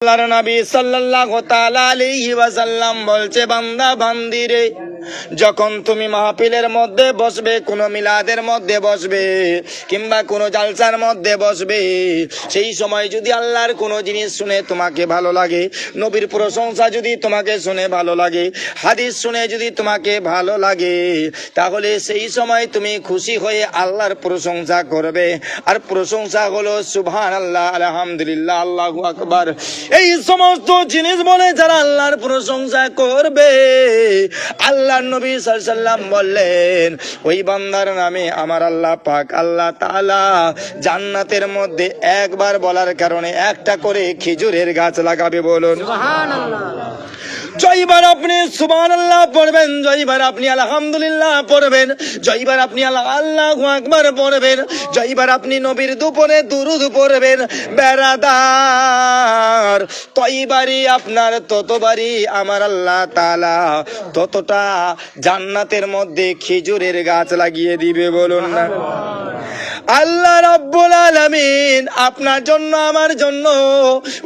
আল্লাহর নবী সাল্লাল্লাহু তাআলা আলাইহি ওয়াসাল্লাম বলছে বান্দা বান্দিরে যখন তুমি মাহফিলের মধ্যে বসবে, কোনো মিলাদের মধ্যে বসবে, কিংবা কোনো জালসার মধ্যে বসবে, সেই সময় যদি আল্লাহর কোনো জিনিস শুনে তোমাকে ভালো লাগে, নবীর প্রশংসা যদি তোমাকে শুনে ভালো লাগে, হাদিস শুনে যদি তোমাকে ভালো লাগে, তাহলে সেই সময় তুমি খুশি হয়ে আল্লাহর প্রশংসা করবে। আর প্রশংসা হলো সুভান আল্লাহ আলহামদুলিল্লাহ, আল্লাহ আকবার। এই সমস্ত জিনিস বলে যারা আল্লাহর প্রশংসা করবে, আল্লাহ নবী সাল্লাম বললেন, ওই বান্দার নামে আমার আল্লাহ পাক, আল্লাহ তালা জান্নাতের মধ্যে একবার বলার কারণে একটা করে খেজুরের গাছ লাগাবে বলুন। জয়বার আপনি সুবান আল্লাহ পড়বেন, জয়বার আপনি আলহামদুলিল্লাহ পড়বেন, জয়বার আপনি আল্লাহ আকবার পড়বেন, জয়বার আপনি নবীর দুপুরে দুরুদ পড়বেন। বেড়াদার তৈবারই আপনার, ততবারই আমার আল্লাহ তালা ততটা জান্নাতের মধ্যে খেজুরের গাছ লাগিয়ে দিবে বলুন না। আল্লাহ রাব্বুল আলামিন আপনার জন্য, আমার জন্য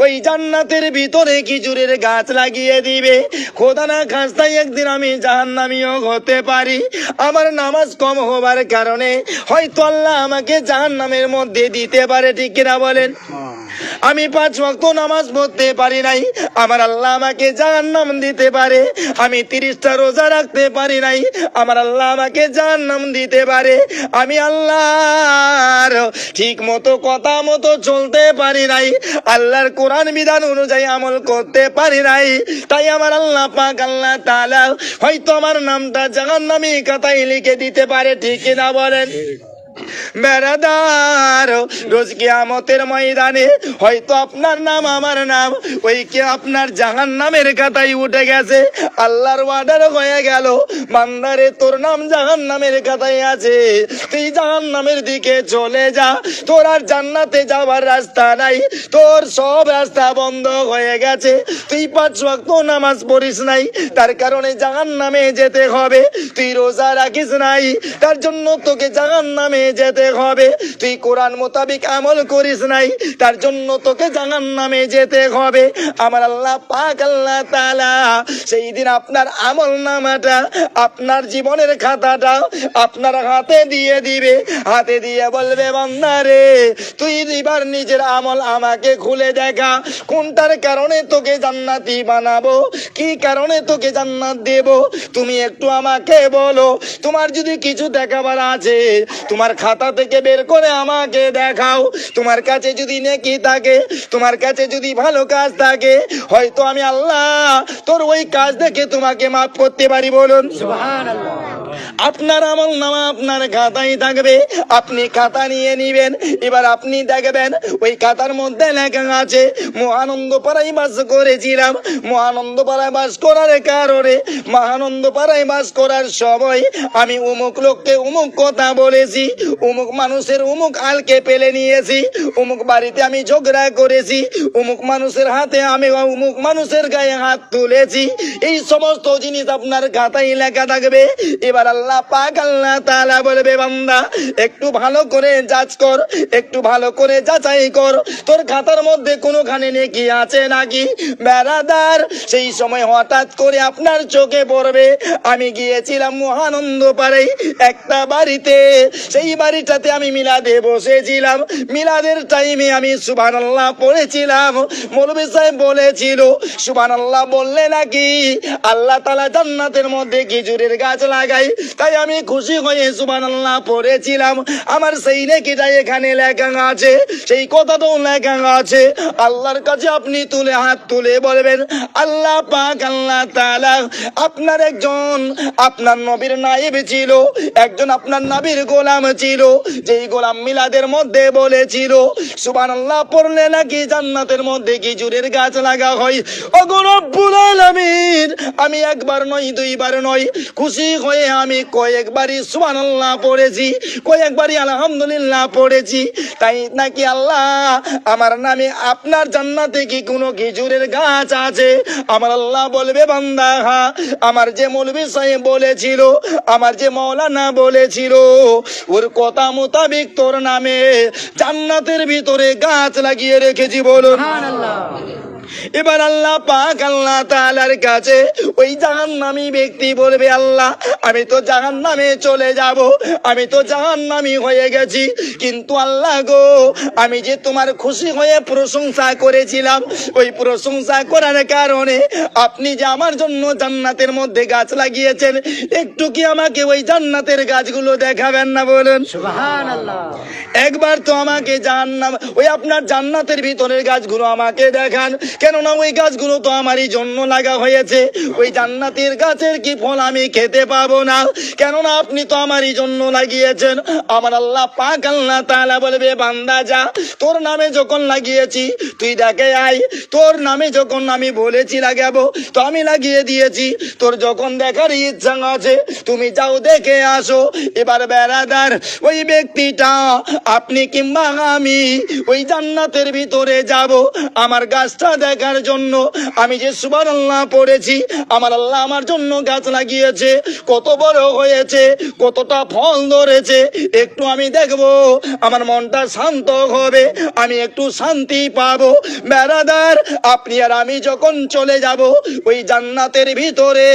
ওই জান্নাতের ভিতরে খেজুরের গাছ লাগিয়ে দিবে। খোদা না খাস্তায় একদিন আমি জাহান্নামীও হতে পারি। আমার নামাজ কম হবার কারণে হয়তো আল্লাহ আমাকে জাহান্নামের মধ্যে দিতে পারে, ঠিক কিনা বলেন? আমি পাঁচ ওয়াক্ত নামাজ পড়তে পারি নাই। আমার আল্লাহ আমাকে জাহান্নাম দিতে পারে। আমি তিরিশটা রোজা রাখতে পারি নাই। আমার আল্লাহ আমাকে জাহান্নাম দিতে পারে। আমি আল্লাহর ঠিক মতো কথা মতো চলতে পারি নাই। আল্লাহর কোরআন বিধান অনুযায়ী আমল করতে পারি নাই। তাই আমার আল্লাহ পাক আল্লাহ তালা হয়তো আমার নামটা জাহান্নামী কথাই লিখে দিতে পারে, ঠিক না বলেন? বেড়াদার, রোজ কিয়ামতের ময়দানে হয়তো আপনার নাম আমার নাম, ওই কি আপনার জাহান নামের কাতাই উঠে গেছে? আল্লাহর ওয়ার্ডার হয়ে গেল মান্দারে তোর নাম জাহান নামের কাতাই আছে। তুই জাহান নামের দিকে চলে যা, তোর আর জান্নাতে যাওয়ার রাস্তা নাই, তোর সব রাস্তা বন্ধ হয়ে গেছে। তুই পাঁচ ওয়াক্ত নামাজ পড়িস নাই, তার কারণে জাহান নামে যেতে হবে। তুই রোজা রাখিস নাই, তার জন্য তোকে জাহান নামে যেতে হবে। তুই কোরআন মোতাবিক আমল করিস নাই, তার জন্য তোকে জাহান নামে যেতে হবে। আমার আল্লাহ পাক আল্লাহ তাআলা সেই দিন আপনার আমল নামাটা আপনার জীবনের খাতাটা আপনার হাতে দিয়ে দিবে। হাতে দিয়ে বলবে বান্দারে তুই এবার নিজের আমল আমাকে খুলে দেখা। কোনটার কারণে তোকে জান্নাতি বানাবো? কি কারণে তোকে জান্নাত দেব? তুমি একটু আমাকে বলো। তোমার যদি কিছু দেখাবার আছে, তোমার খাতা থেকে বের করে আমাকে দেখাও। তোমার কাছে যদি নেকি থাকে, তোমার কাছে যদি ভালো কাজ থাকে, হয়তো আমি আল্লাহ তোর ওই কাজ দেখে তোমাকে মাফ করতে পারি বলুন। আপনার আমল নামা আপনার খাতায় থাকবে। আপনি খাতা নিয়ে নিবেন, এবার আপনি দেখবেন ওই খাতার মধ্যে লেখা আছে মহানন্দ পাড়ায় বাস করেছিলাম। মহানন্দ পাড়ায় বাস করার কারণে মহানন্দ পাড়ায় বাস করার সময় আমি উমুক লোককে উমুক কথা বলেছি, উমুক মানুষের উমুক আলকে পেলে নিয়েছি, উমুক বাড়িতে আমি ঝগড়া করেছি, উমুক মানুষের হাতে আমি উমুক মানুষের গায়ে হাত তুলেছি। এই সমস্ত জিনিস আপনার খাতায় লেখা থাকবে। এবার আল্লাহ পাক আল্লাহ তাআলা বলবে, বান্দা, একটু ভালো করে যাচ কর, একটু ভালো করে যাচাই কর। তোর খাতার মধ্যে কোনোখানে নেকি আছে নাকি? বেড়াদার, সেই সময় হঠাৎ করে আপনার চোখে পড়বে, আমি গিয়েছিলাম মহানন্দ পাড়াই একটা বাড়িতে। সেই বাড়িটাতে আমি মিলাদে বসেছিলাম। মিলাদের টাইমে আমি সুবান আল্লাহ পড়েছিলাম। মৌলবী সাহেব বলেছিল সুবান আল্লাহ বললে নাকি আল্লাহ তালা জান্নাতের মধ্যে খেজুরের গাছ লাগাই তাই আমি খুশি হয়ে সুবান আল্লাহ পড়েছিলাম। আমার সেই নেকিটা এখানে লেখা আছে, সেই কথাটাও লেখা আছে। আল্লাহর কাছে আপনি তুলে হাত তুলে বলবেন, আল্লাহ পাক, আল্লাহ তাআলা আপনার একজন, আপনার নবীর নাইব ছিল, একজন আপনার নবীর গোলাম ছিল, যেই গোলাম মিলাদের মধ্যে বলেছিল, সুবহানাল্লাহ পড়লে নাকি জান্নাতের মধ্যে খেজুরের গাছ লাগা হয়? ওগো রব্বুল আলামিন, আমি একবার নয়, দুইবার নয়, খুশি হয়ে আমি কয়েকবারই সুবহানাল্লাহ পড়েছি, কয়েকবারই আলহামদুলিল্লাহ পড়েছি। তাই নাকি আল্লাহ, আমার নামে আপনার জান্নাতে কি কোনো খেজুরের গাছ আছে? আমার আল্লাহ বলবে, বান্দা, হা, আমার যে মৌলবী সাহেব বলেছিল, আমার যে মৌলানা বলেছিল, ওর কথা মোতাবিক তোর নামে জান্নাতের ভিতরে গাছ লাগিয়ে রেখেছি বলুন। এবার আল্লাহ পাক আল্লাহ তাআলার কাছে ওই জাহান্নামী ব্যক্তি বলবে আল্লাহ আমি তো জাহান্নামে চলে যাব আমি তো জাহান্নামী হয়ে গেছি। কিন্তু আল্লাহ গো আমি যে তোমার খুশি হয়ে প্রশংসা করেছিলাম ওই প্রশংসা করার কারণে আপনি যে আমার জন্য জান্নাতের মধ্যে গাছ লাগিয়েছেন একটু কি আমাকে ওই জান্নাতের গাছগুলো দেখাবেন না বলুন? একবার তো আমাকে জান্নাম ওই আপনার জান্নাতের ভিতরের গাছগুলো আমাকে দেখান। কেননা ওই গাছগুলো তো আমারই জন্য লাগা হয়েছে। ওই জান্নাতের গাছের কি ফল আমি খেতে পাবো না? কেননা আপনি তো আমারই জন্য লাগিয়েছেন। আমার আল্লাহ পাক আল্লাহ তাআলা বলবে, বান্দা যা, তোর নামে যখন লাগিয়েছি, তুই ডাকে আয়। তোর নামে যখন আমি বলেছি লাগাবো, তো আমি লাগিয়ে দিয়েছি। তোর যখন দেখার ইচ্ছা আছে, তুমি যাও দেখে আসো। এবার বেড়াদার, ওই ব্যক্তিটা, আপনি কিংবা আমি, ওই জান্নাতের ভিতরে যাব। আমার গাছটা দেখার জন্য আমি যে সুবার আল্লাহ পড়েছি, আমার আল্লাহ আমার জন্য গাছ লাগিয়েছে, কত বড় হয়েছে, কতটা ফল ধরেছে, একটু আমি দেখব, আমার মনটা শান্ত হবে, আমি একটু শান্তি পাবো। বেড়াদার আপনি আর আমি যখন চলে যাব, ওই জান্নাতের ভিতরে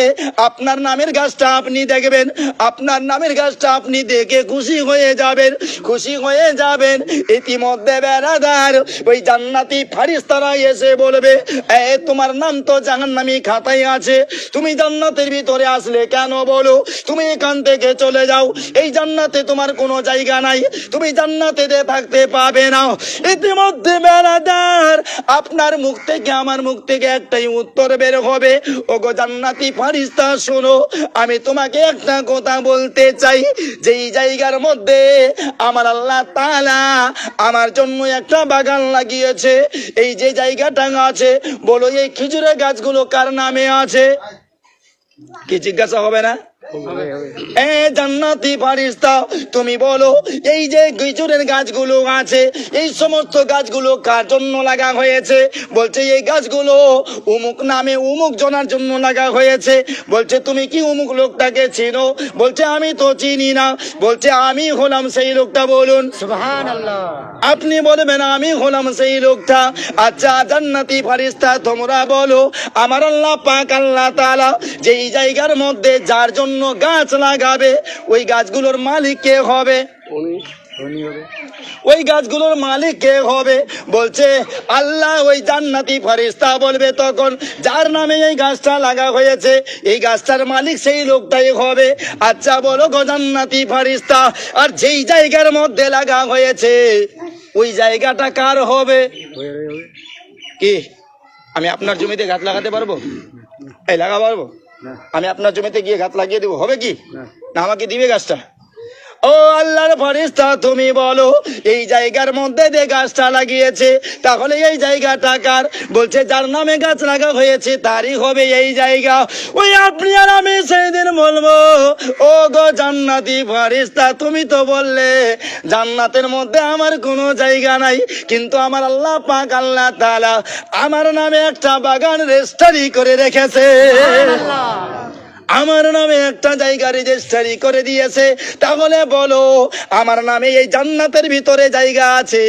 আপনার নামের গাছটা আপনি দেখবেন, আপনার নামের গাছটা আপনি দেখে খুশি হয়ে যাবেন, খুশি হয়ে যাবেন। ইতিমধ্যে বেড়াদার ওই জান্নাতি ফারিস্তারা এসে বলবে এ, তোমার নাম তো জাহান্নামি খাতায় আছে। তুমি জান্নাতের ভিতরে আসলে কেন বলো? তুমি এখান থেকে চলে যাও। এই জান্নাতে তোমার কোনো জায়গা নাই। তুমি জান্নাতে থাকতে পাবে না। ইতিমধ্যে বেড়াদার আপনার মুখ থেকে, আমার মুখ থেকে একটাই উত্তর বের হবে। ওগো জান্নাতি ফারিস্তা, শোনো, আমি তোমাকে একটা কথা বলতে চাই। যেই জায়গার মধ্যে আমার আল্লাহ তাআলা আমার জন্য একটা বাগান লাগিয়েছে, এই যে জায়গাটা আছে? বলো এই খেজুরের গাছগুলো কার নামে আছে? কি জিজ্ঞাসা হবে না? এ জান্নাতি ফারিস্তা তুমি বলো এই যে গিজুরের গাছগুলো আছে এই সমস্ত গাছগুলো কার জন্য লাগা হয়েছে? বলছে এই গাছগুলো উমুক নামে উমুক জনার জন্য লাগা হয়েছে। বলছে তুমি কি উমুক লোকটাকে চিনো? বলছে আমি তো চিনি না। বলছে আমি হলাম সেই লোকটা বলুন। আপনি বলবেন আমি হলাম সেই লোকটা। আচ্ছা জান্নাতি ফারিস্তা তোমরা বলো আমার আল্লাহ পাক আল্লাহ তাআলা যেই জায়গার মধ্যে যার জন্য গাছ লাগাবে ওই গাছগুলোর মালিক কে হবে? ওই গাছগুলোর মালিক কে হবে? বলছে আল্লাহ ওই জান্নাতি ফারিস্তা বলবে তখন যার নামে এই গাছটা লাগা হয়েছে এই গাছটার মালিক সেই লোকটাই হবে। আচ্ছা বলো গো জান্নাতি ফারিস্তা আর যেই জায়গার মধ্যে লাগা হয়েছে ওই জায়গাটা কার হবে? কি? আমি আপনার জমিতে গাছ লাগাতে পারব? এই লাগা পারব আমি আপনার জমিতে গিয়ে গাছ লাগিয়ে দেবো। হবে কি? না। আমাকে দিবে গাছটা? ও আল্লাহর ফরিস্তা, তুমি বলো, এই জায়গার মধ্যে যে গাছটা লাগিয়েছে, তাহলে এই জায়গাটা কার? বলছে, যার নামে গাছ লাগা হয়েছে, তারই হবে এই জায়গা। ওই আপনি আর আমি সেই দিন বলব, ও গো জান্নাতি ফরিস্তা, তুমি তো বললে, জান্নাতের মধ্যে আমার কোনো জায়গা নাই, কিন্তু আমার আল্লাহ পাক, আল্লাহ তালা আমার নামে একটা বাগান রেস্টারি করে রেখেছে। আমার নামে একটা জায়গা রেজিস্ট্রি করে দিয়েছে। তাহলে বলো আমার নামে এই জান্নাতের ভিতরে জায়গা আছে।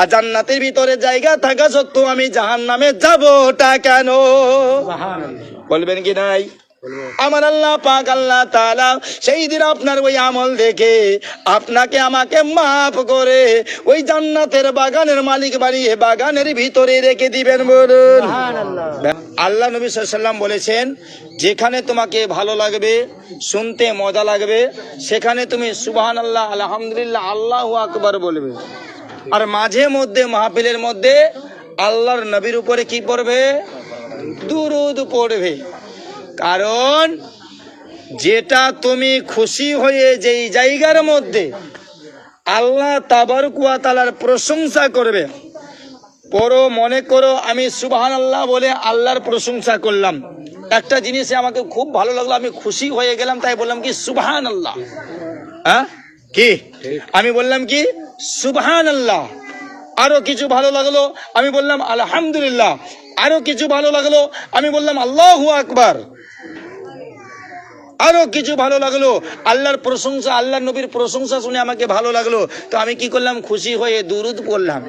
আর জান্নাতের ভিতরে জায়গা থাকা সত্ত্বেও আমি জাহান নামে যাবোটা কেন? বলবেন কি নাই? আমার আল্লাহ পাক আল্লাহ তাআলা সেই দিন আপনার ওই আমল দেখে আপনাকে আমাকে মাফ করে ওই জান্নাতের বাগানের মালিক বানিয়ে বাগানের ভিতরে রেখে দিবেন বলুন। আল্লাহ নবী সাল্লাম বলেছেন যেখানে তোমাকে ভালো লাগবে শুনতে মজা লাগবে সেখানে তুমি সুবহান আল্লাহ আলহামদুলিল্লাহ আল্লাহ আকবার বলবে। আর মাঝে মধ্যে মাহফিলের মধ্যে আল্লাহর নবীর উপরে কি পড়বে? দুরুদ পড়বে। কারণ যেটা তুমি খুশি হয়ে যেই জায়গার মধ্যে আল্লাহ তাবারকুয়া তালার প্রশংসা করবে, পরো মনে করো আমি সুবাহান আল্লাহ বলে আল্লাহর প্রশংসা করলাম। একটা জিনিসে আমাকে খুব ভালো লাগল, আমি খুশি হয়ে গেলাম, তাই বললাম কি সুবহান আল্লাহ হ্যাঁ? কি? আমি বললাম কি সুবহান আল্লাহ আরও কিছু ভালো লাগল, আমি বললাম আলহামদুলিল্লাহ। আরও কিছু ভালো লাগল, আমি বললাম আল্লাহু আকবার। আরও কিছু ভালো লাগল। আল্লাহর প্রশংসা আল্লাহ নবীর প্রশংসা শুনে আমাকে ভালো লাগল। তো আমি কি করলাম? খুশি হয়ে দুরুদ পড়লাম।